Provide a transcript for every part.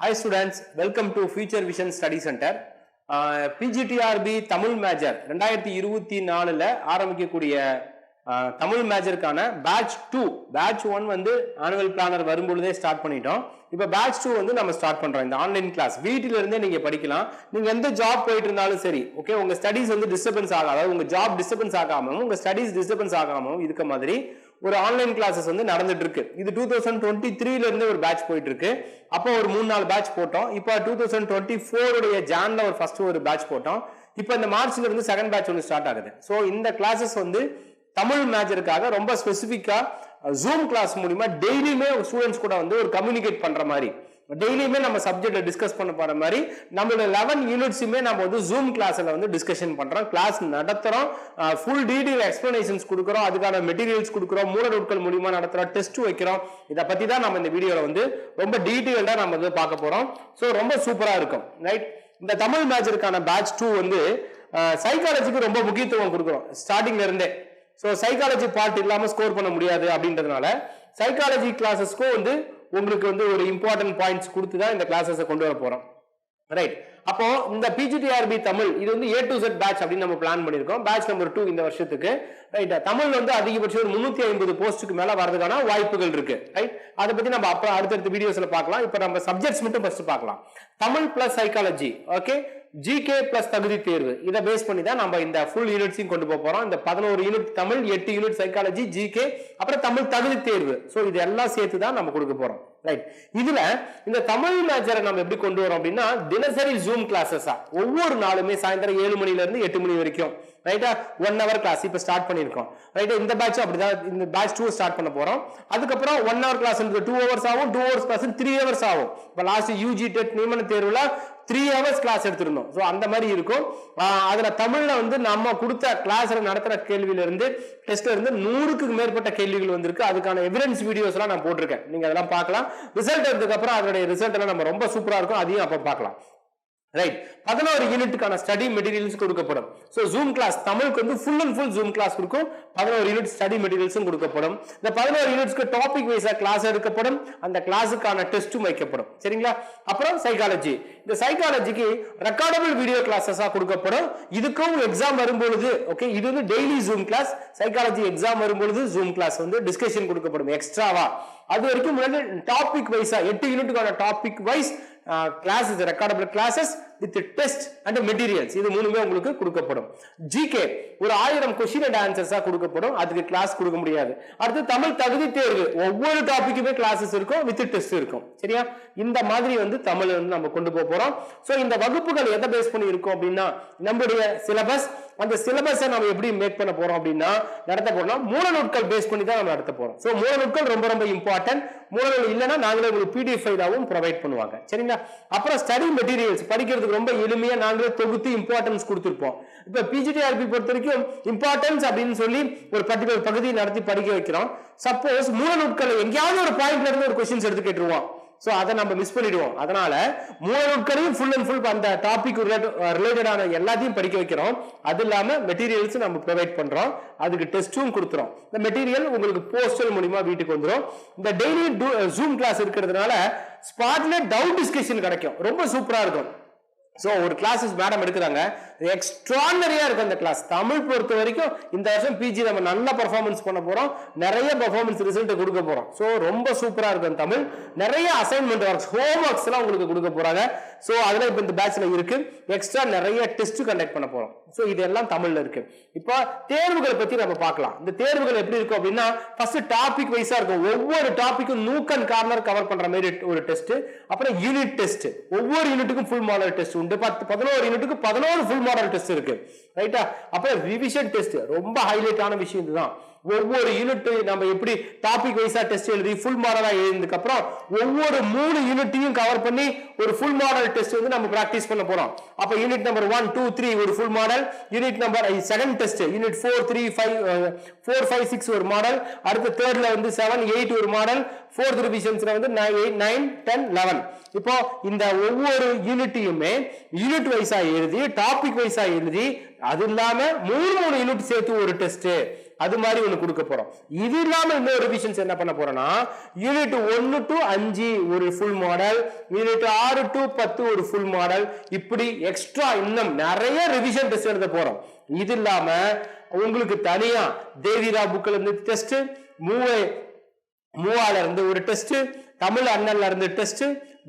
Hi students welcome to Future Vision Study Centre PGTRB Tamil major ரெண்டாயிரத்தி இருபத்தி நாலில் ஆரம்பிக்கக்கூடிய தமிழ் மேஜருக்கான பேட்ச் டூ பேட்ச் ஒன் வந்து ஆனுவல் பிளானர் வரும்பொழுதே ஸ்டார்ட் பண்ணிட்டோம். இப்போ பேட்ச் டூ வந்து நம்ம ஸ்டார்ட் பண்ணுறோம் இந்த ஆன்லைன் கிளாஸ் வீட்டிலிருந்தே நீங்கள் படிக்கலாம். நீங்கள் எந்த ஜாப் போயிட்டு இருந்தாலும் சரி ஓகே உங்கள் ஸ்டடீஸ் வந்து டிஸ்டர்பன்ஸ் ஆகாது உங்கள் ஜாப் டிஸ்டர்பன்ஸ் ஆகாமல் உங்கள் ஸ்டடீஸ் டிஸ்டர்பன்ஸ் ஆகாமல் இருக்க மாதிரி ஒரு ஆன்லைன் கிளாஸஸ் வந்து நடந்துட்டு இருக்கு இது டூ தௌசண்ட் டுவெண்ட்டி த்ரீல இருந்து ஒரு பேட்ச் போயிட்டு இருக்கு அப்போ ஒரு மூணு நாலு பேட்ச் போட்டோம். இப்போ டூ தௌசண்ட் டுவெண்ட்டி ஃபோருடைய ஜான்ல ஒரு ஃபர்ஸ்ட் ஒரு பேட்ச் போட்டோம். இப்போ இந்த மார்ச்ல இருந்து செகண்ட் பேட்ச் ஒன்று ஸ்டார்ட் ஆகுது. ஸோ இந்த கிளாஸஸ் வந்து தமிழ் மேஜருக்காக ரொம்ப ஸ்பெசிஃபிக்காக ஜூம் கிளாஸ் மூலிமா டெய்லியுமே ஸ்டூடெண்ட்ஸ் கூட வந்து ஒரு கம்யூனிகேட் பண்ற மாதிரி. டெய்லியுமே நம்ம சப்ஜெக்டை டிஸ்கஸ் பண்ண போகிற மாதிரி நம்மளோட லெவன் யூனிட்ஸுமே நம்ம வந்து ஜூம் கிளாஸில் வந்து டிஸ்கஷன் பண்ணுறோம் கிளாஸ் நடத்துகிறோம் ஃபுல் டீடைல் எக்ஸ்ப்ளனேஷன்ஸ் கொடுக்குறோம். அதுக்கான மெட்டீரியல்ஸ் கொடுக்குறோம். மூல மூலியமாக நடத்துகிறோம் டெஸ்ட் வைக்கிறோம். இதை பற்றி தான் நம்ம இந்த வீடியோவில் வந்து ரொம்ப டீட்டெயில்டாக நம்ம வந்து பார்க்க போகிறோம் ஸோ ரொம்ப சூப்பராக இருக்கும். ரைட் இந்த தமிழ் மேஜருக்கான பேட்ச் டூ வந்து சைக்காலஜிக்கு ரொம்ப முக்கியத்துவம் கொடுக்குறோம். ஸ்டார்டிங்ல இருந்தே. ஸோ சைக்காலஜி பார்ட் இல்லாமல் ஸ்கோர் பண்ண முடியாது அப்படின்றதுனால சைக்காலஜி கிளாஸஸ்க்கும் வந்து உங்களுக்கு வந்து ஒரு இம்பார்ட்டன்ட் பாயிண்ட்ஸ் கொடுத்து தான் இந்த கிளாஸஸை கொண்டு வர போகிறோம் ரைட் அப்போ இந்த பிஜிடிஆர்பி தமிழ் இது வந்து ஏ டு செட் பேட்ச் அப்படின்னு நம்ம பிளான் பண்ணியிருக்கோம். பேட்ச் நம்பர் டூ இந்த வருஷத்துக்கு. ரைட் தமிழ் வந்து அதிகபட்சம் ஒரு முன்னூத்தி ஐம்பது போஸ்ட்டுக்கு மேல வரதுக்கான வாய்ப்புகள் இருக்கு. ரைட் அதை பத்தி நம்ம அப்புறம் அடுத்தடுத்த வீடியோஸ்ல பார்க்கலாம். இப்போ நம்ம சப்ஜெக்ட்ஸ் மட்டும் ஃபர்ஸ்ட் பார்க்கலாம். Tamil plus psychology okay GK plus தகுதி தேர்வு. இதை பேஸ் பண்ணி தான் நம்ம இந்த ஃபுல் யூனிட்ஸையும் கொண்டு போக போறோம். இந்த பதினோரு யூனிட் தமிழ் எட்டு யூனிட் சைக்காலஜி ஜிகே அப்புறம் தமிழ் தகுதி தேர்வு. ஸோ இது எல்லாம் சேர்த்து தான் நம்ம கொடுக்க போறோம். ரைட் இதுல இந்த தமிழ் மேஜரை நம்ம எப்படி கொண்டு வரோம் அப்படின்னா தினசரி ஜூம் கிளாஸஸா ஒவ்வொரு நாளுமே சாயந்தரம் ஏழு மணில இருந்து எட்டு மணி வரைக்கும். ரைட்டா ஒன் ஹவர் கிளாஸ் இப்போ ஸ்டார்ட் பண்ணியிருக்கோம். ரைட்டா இந்த பேட்ச் அப்படிதான் இந்த பேட்ச் டூ ஸ்டார்ட் பண்ண போறோம். அதுக்கப்புறம் one hour class two hours ஆகும். Two hours class three hours ஆகும். இப்போ லாஸ்ட் யூஜி டெட் நியமன தேர்வுல த்ரீ ஹவர்ஸ் கிளாஸ் எடுத்திருந்தோம். ஸோ அந்த மாதிரி இருக்கும். அதில் தமிழில் வந்து நம்ம கொடுத்த கிளாஸில் நடத்துகிற கேள்வியிலேருந்து டெஸ்ட்லேருந்து இருந்து நூறுக்கு மேற்பட்ட கேள்விகள் வந்திருக்கு. அதுக்கான எவிடன்ஸ் வீடியோஸ்லாம் நான் போட்டிருக்கேன். நீங்கள் அதெல்லாம் பார்க்கலாம். ரிசல்ட் எடுத்ததுக்கப்புறம் அதனுடைய ரிசல்ட் எல்லாம் நம்ம ரொம்ப சூப்பராக இருக்கும். அதையும் அப்போ பார்க்கலாம். ரைட் பதினோரு யூனிட்டுக்கான ஸ்டடி மெட்டீரியல்ஸ் கொடுக்கப்படும். ஸோ ஜூம் கிளாஸ் தமிழுக்கு வந்து full and full zoom class கொடுக்கும். பதினோரு யூனிட் ஸ்டடி மெட்டீரியல்ஸும் கொடுக்கப்படும். இந்த பதினோரு யூனிட்ஸ்க்கு டாபிக் வைஸாக கிளாஸ் எடுக்கப்படும். அந்த கிளாஸுக்கான டெஸ்ட்டும் வைக்கப்படும். சரிங்களா? அப்புறம் சைக்காலஜி இந்த சைக்காலஜிக்கு ரெக்கார்டபிள் வீடியோ கிளாஸஸாக கொடுக்கப்படும். இதுக்கும் எக்ஸாம் வரும்பொழுது ஓகே இது வந்து daily zoom class psychology exam வரும்பொழுது ஜூம் கிளாஸ் வந்து டிஸ்கஷன் கொடுக்கப்படும் எக்ஸ்ட்ராவா அது வரைக்கும் முன்னாடி டாபிக் வைஸா எட்டு யூனிட்டுக்கான topic wise classes recordable classes with test and materials இது மூணுமே உங்களுக்கு கொடுக்கப்படும். ஜிகே ஒரு ஆயிரம் கொஸ்டின் அண்ட் ஆன்சர்ஸாக கொடுக்கப்படும். அதுக்கு கிளாஸ் கொடுக்க முடியாது. அடுத்து தமிழ் தகுதி தேர்வு. ஒவ்வொரு டாப்பிக்குமே கிளாஸஸ் இருக்கும் வித் டெஸ்ட் இருக்கும். சரியா? இந்த மாதிரி வந்து தமிழ் வந்து நம்ம கொண்டு போக போகிறோம் ஸோ இந்த வகுப்புகள் எதை பேஸ் பண்ணி இருக்கும் அப்படின்னா நம்முடைய சிலபஸ் அந்த சிலபஸை நம்ம எப்படி மேக் பண்ண போறோம் அப்படின்னா நடத்த போறோம் மூல நூட்கள் பேஸ் பண்ணி தான் நம்ம நடத்த போறோம். ஸோ மூல நூட்கள் ரொம்ப ரொம்ப இம்பார்ட்டன்ட் மூலநூல் இல்லைன்னா நாங்களே உங்களுக்கு பிடிஎஃப் ஃபைலாவும் ப்ரொவைட் பண்ணுவாங்க. சரிங்களா? அப்புறம் ஸ்டடி மெட்டீரியல்ஸ் படிக்கிறதுக்கு ரொம்ப எளிமையா நாங்களே தொகுத்து இம்பார்ட்டன்ஸ் கொடுத்துருப்போம். இப்போ பிஜிடிஆர்பி பொறுத்த வரைக்கும் இம்பார்ட்டன்ஸ் அப்படின்னு சொல்லி ஒரு பர்டிகுலர் பகுதியை நடத்தி படிக்க வைக்கிறோம். சப்போஸ் மூல நூட்கள் எங்கேயாவது ஒரு பாயிண்ட்ல இருந்து ஒரு கொஸ்டின்ஸ் எடுத்து கேட்டுருவோம். ஸோ அதை நம்ம மிஸ் பண்ணிடுவோம். அதனால மூல நூட்களையும் ஃபுல் அண்ட் ஃபுல் அந்த டாபிக் ரிலேட்டடான எல்லாத்தையும் படிக்க வைக்கிறோம். அது இல்லாமல் மெட்டீரியல்ஸ் நம்ம ப்ரொவைட் பண்ணுறோம் அதுக்கு டெஸ்ட்டும் கொடுத்துறோம் இந்த மெட்டீரியல் உங்களுக்கு போஸ்டல் மூலிமா வீட்டுக்கு வந்துடும் இந்த டெய்லி ஜூம் கிளாஸ் இருக்கிறதுனால ஸ்பாட்ல டவுட் டிஸ்கஷன் கிடைக்கும். ரொம்ப சூப்பராக இருக்கும். ஸோ ஒரு கிளாஸஸ் மேடம் எடுக்கிறாங்க. எக்ஸ்ட்ரானரியா இருக்கும் அந்த கிளாஸ் தமிழ் பொறுத்த வரைக்கும் இந்த வருஷம் பிஜி நம்ம நல்ல பர்ஃபார்மன்ஸ் பண்ண போறோம். நிறைய பர்ஃபார்மன்ஸ் ரிசல்ட் கொடுக்க போறோம். ஸோ ரொம்ப சூப்பரா இருக்கும் தமிழ். நிறைய அசைன்மெண்ட் ஒர்க்ஸ் ஹோம் ஒர்க்ஸ் எல்லாம் உங்களுக்கு கொடுக்க போறாங்க. ஸோ அதெல்லாம் இப்போ இந்த பேட்ச்ல இருக்கு. எக்ஸ்ட்ரா நிறைய டெஸ்ட் கண்டக்ட் பண்ண போறோம். ஸோ இதெல்லாம் தமிழ்ல இருக்கு. இப்போ தேர்வுகளை பத்தி நம்ம பார்க்கலாம். இந்த தேர்வுகள் எப்படி இருக்கும் அப்படின்னா ஃபர்ஸ்ட் டாபிக் வைஸா இருக்கும். ஒவ்வொரு டாபிக்கும் நூக்கன் கார்னர் கவர் பண்ற மாதிரி ஒரு டெஸ்ட் அப்புறம் யூனிட் டெஸ்ட் ஒவ்வொரு யூனிட்டுக்கும் ஃபுல் மாடல் டெஸ்ட் உண்டு. பத்து பதினோரு யூனிட்டுக்கு பதினோரு ஃபுல் மாடல் டெஸ்ட் இருக்கு. ரைட்டா அப்புறம் ரிவிஷன் டெஸ்ட் ரொம்ப ஹைலைட்டான விஷயம் இதுதான். ஒவ்வொரு யூனிட் நம்ம எப்படி டாபிக் வைஸா டெஸ்ட் எழுதி ஃபுல் மாடலா எழுதினதுக்கு அப்புறம் ஒவ்வொரு மூணு யூனிட்டையும் கவர் பண்ணி ஒரு ஃபுல் மாடல் டெஸ்ட் வந்து நம்ம பிராக்டிஸ் பண்ண போறோம். அப்ப unit number one two three ஒரு full model unit number second test unit four three five four five six ஒரு மாடல் அடுத்து தேர்ட்ல வந்து செவன் எயிட் ஒரு மாடல் ஃபோர்த் ரிவிஷன்ஸ்ல வந்து நைன் டென் லெவன் இப்போ இந்த ஒவ்வொரு யூனிட்டையுமே யூனிட் வைஸா எழுதி டாபிக் வைஸா எழுதி அது இல்லாம மூணு மூணு யூனிட் சேர்த்து ஒரு டெஸ்ட் அது மாதிரி ஒன்று கொடுக்க போறோம். இது இல்லாமல் இன்னொரு ரிவிஷன்ஸ் என்ன பண்ண போறோம்னா யூனிட் ஒன்னு டு அஞ்சு ஒரு ஃபுல் மாடல் யூனிட் ஆறு டு பத்து ஒரு ஃபுல் மாடல் இப்படி எக்ஸ்ட்ரா இன்னும் நிறைய ரிவிஷன் டெஸ்ட் எழுத போறோம். இது இல்லாம உங்களுக்கு தனியா தேவிரா புக்ல இருந்து டெஸ்ட் மூவை மூவால இருந்து ஒரு டெஸ்ட் தமிழ் அண்ணன்ல இருந்த டெஸ்ட்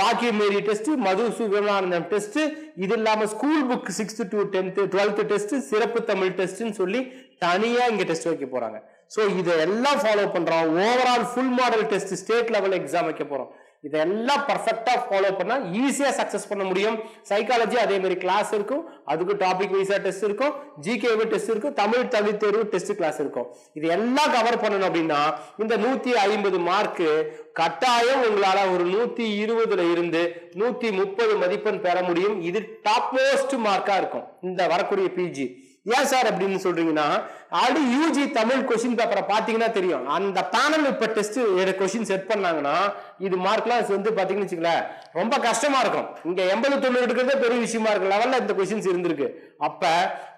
பாக்கிய மேரி டெஸ்ட் மது சுகமானந்தம் டெஸ்ட் இது இல்லாம school book sixth to tenth twelfth test சிறப்பு தமிழ் டெஸ்ட்னு சொல்லி தனியா இங்க டெஸ்ட் வைக்க போறாங்க. ஸோ இதெல்லாம் ஃபாலோ பண்றோம் overall full model test state level exam வைக்க போறோம் இதெல்லாம் பர்ஃபெக்டா ஃபாலோ பண்ணா ஈஸியா சக்சஸ் பண்ண முடியும். சைக்காலஜி அதே மாதிரி கிளாஸ் இருக்கும். அதுக்கு டாபிக் வைஸா டெஸ்ட் இருக்கும். ஜிகேவி டெஸ்ட் இருக்கும். தமிழ் தகுதி தேர்வு டெஸ்ட் கிளாஸ் இருக்கும். இது எல்லாம் கவர் பண்ணணும் அப்படின்னா இந்த நூத்தி ஐம்பது மார்க்கு கட்டாயம் உங்களால ஒரு நூத்தி இருபதுல இருந்து நூத்தி முப்பது மதிப்பெண் பெற முடியும். இது டாப் மோஸ்ட் மார்க்கா இருக்கும். இந்த வரக்கூடிய பிஜி ஏன் சார் அப்படின்னு சொல்றீங்கன்னா ஆல்ரெடி யூஜி தமிழ் கொஸ்டின் பேப்பரை பார்த்தீங்கன்னா தெரியும். அந்த பேனல் இப்போ டெஸ்ட் கொஸ்டின் செட் பண்ணாங்கன்னா இது மார்க்லாம் வந்து பார்த்தீங்கன்னு வச்சுக்கல ரொம்ப கஷ்டமா இருக்கும். இங்கே எண்பது தொண்ணூறு எடுக்கிறதே பெரிய விஷயமா இருக்கு லெவலில் இந்த கொஸ்டின்ஸ் இருந்திருக்கு. அப்போ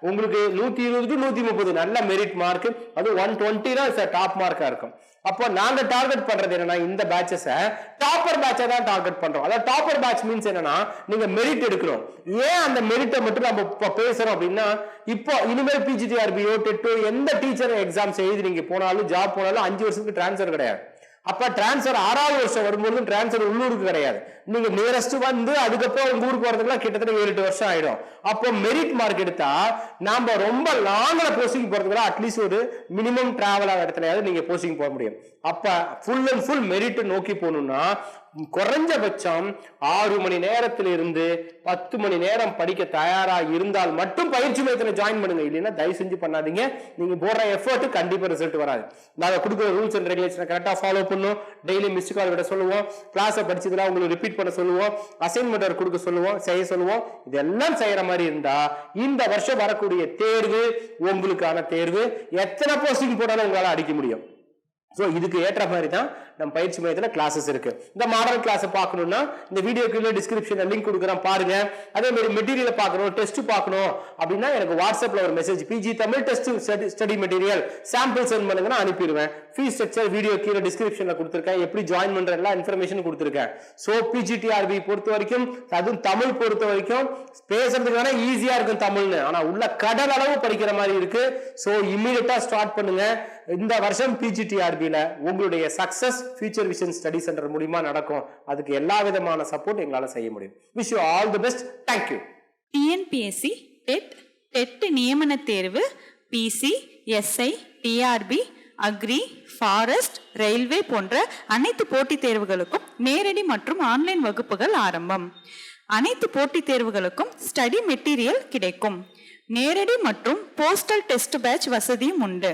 உங்களுக்கு நூற்றி இருபது டு நூற்றி முப்பது நல்ல மெரிட் மார்க் அது ஒன் டுவெண்ட்டி தான் டாப் மார்க்காக இருக்கும். அப்போ நாங்கள் டார்கெட் பண்ணுறது என்னன்னா இந்த பேட்சஸை டாப்பர் பேட்சை தான் டார்கெட் பண்ணுறோம் அதாவது டாப்பர் பேட்ச் மீன்ஸ் என்னன்னா நீங்கள் மெரிட் எடுக்கணும். ஏன் அந்த மெரிட்டை மட்டும் நம்ம இப்போ பேசுகிறோம் அப்படின்னா இப்போ இனிமேல் பிஜிடிஆர்பியோ டெட்டோ எந்த டீச்சர் எக்ஸாம்ஸ் எழுதி நீங்க போனாலும் ஜாப் போனாலும் அஞ்சு வருஷத்துக்கு டிரான்ஸ்ஃபர் கிடையாது. அப்ப டிரான்ஸ்ஃபர் ஆறாவது வருஷம் வரும்போது டிரான்ஸ்ஃபர் உள்ளூருக்கு கிடையாது. நீங்க நியரஸ்ட் வந்து அதுக்கப்புறம் உங்க ஊருக்கு வரதுக்குலாம் கிட்டத்தட்ட ஏழு எட்டு வருஷம் ஆயிடும். அப்போ மெரிட் மார்க் எடுத்தா நாம ரொம்ப லாங்கில் போஸ்டிங் போறதுக்குலாம் அட்லீஸ்ட் ஒரு மினிமம் டிராவல் ஆகிற இடத்துலயாவது நீங்க போஸ்டிங் போக முடியும். அப்ப ஃபுல் அண்ட் ஃபுல் மெரிட் நோக்கி போகணும்னா குறைஞ்சபட்சம் ஆறு மணி நேரத்தில் இருந்து பத்து மணி நேரம் படிக்க தயாரா இருந்தால் மட்டும் பயிற்சி மையத்துல ஜாயின் பண்ணுங்க. இல்லைன்னா தயவு செஞ்சு பண்ணாதீங்க. நீங்க போடுற எஃபர்ட் கண்டிப்பா ரிசல்ட் வராது. நாங்க கொடுக்குற ரூல்ஸ் அண்ட் ரெகுலேஷனை கரெக்டா ஃபாலோ பண்ணும். டெய்லி மிஸ் கால் விட சொல்லுவோம். கிளாஸை படிச்சதுல உங்களுக்கு ரிப்பீட் பண்ண சொல்லுவோம். அசைன்மெண்ட் கொடுக்க சொல்லுவோம். செய்ய சொல்லுவோம். இதெல்லாம் செய்யற மாதிரி இருந்தா இந்த வருஷம் வரக்கூடிய தேர்வு உங்களுக்கான தேர்வு. எத்தனை போஸ்டிங் போட்டாலும் உங்களால அடிக்க முடியும். ஸோ இதுக்கு ஏற்ற மாதிரி தான் நம்ம பயிற்சி மையத்தில் கிளாஸஸ் இருக்கு. இந்த மாடல் கிளாஸை பார்க்கணும்னா இந்த வீடியோ கீழே டிஸ்கிரிப்ஷனில் லிங்க் கொடுக்குறேன் பாருங்க. அதே மாதிரி மெட்டீரியலை பார்க்கணும் டெஸ்ட் பார்க்கணும் அப்படின்னா எனக்கு வாட்ஸ்அப்பில் ஒரு message PG Tamil test study material sample send பண்ணுங்கன்னா அனுப்பிடுவேன். ஃபீஸ் ஸ்ட்ரக்சர் வீடியோ கீழே டிஸ்கிரிப்ஷனில் கொடுத்துருக்கேன். எப்படி ஜாயின் பண்ணுற எல்லா இன்ஃபர்மேஷன் கொடுத்துருக்கேன். ஸோ பிஜிடிஆர்பி பொறுத்த வரைக்கும் அதுவும் தமிழ் பொறுத்த வரைக்கும் பேசுறதுக்கு வேணா ஈஸியாக இருக்கும் தமிழ்னு. ஆனால் உள்ள கடல் அளவு படிக்கிற மாதிரி இருக்கு. ஸோ இம்மிடியட்டாக ஸ்டார்ட் பண்ணுங்க. இந்த வருஷம் பிஜிடிஆர்பியில் உங்களுடைய success future vision study centre மூலியமா நடக்கும். அதுக்கு எல்லா விதமான சப்போர்ட் எங்களால் செய்ய முடியும். Wish you all the best thank you TNPSC TET TET நியமன தேர்வு PC SI TRB agri forest railway போன்ற அனைத்து போட்டித் தேர்வுகளுக்கும் நேரடி மற்றும் ஆன்லைன் வகுப்புகள் ஆரம்பம். அனைத்து போட்டித் தேர்வுகளுக்கும் ஸ்டடி மெட்டீரியல் கிடைக்கும். நேரடி மற்றும் போஸ்டல் டெஸ்ட் பேட்ச் வசதியும் உண்டு.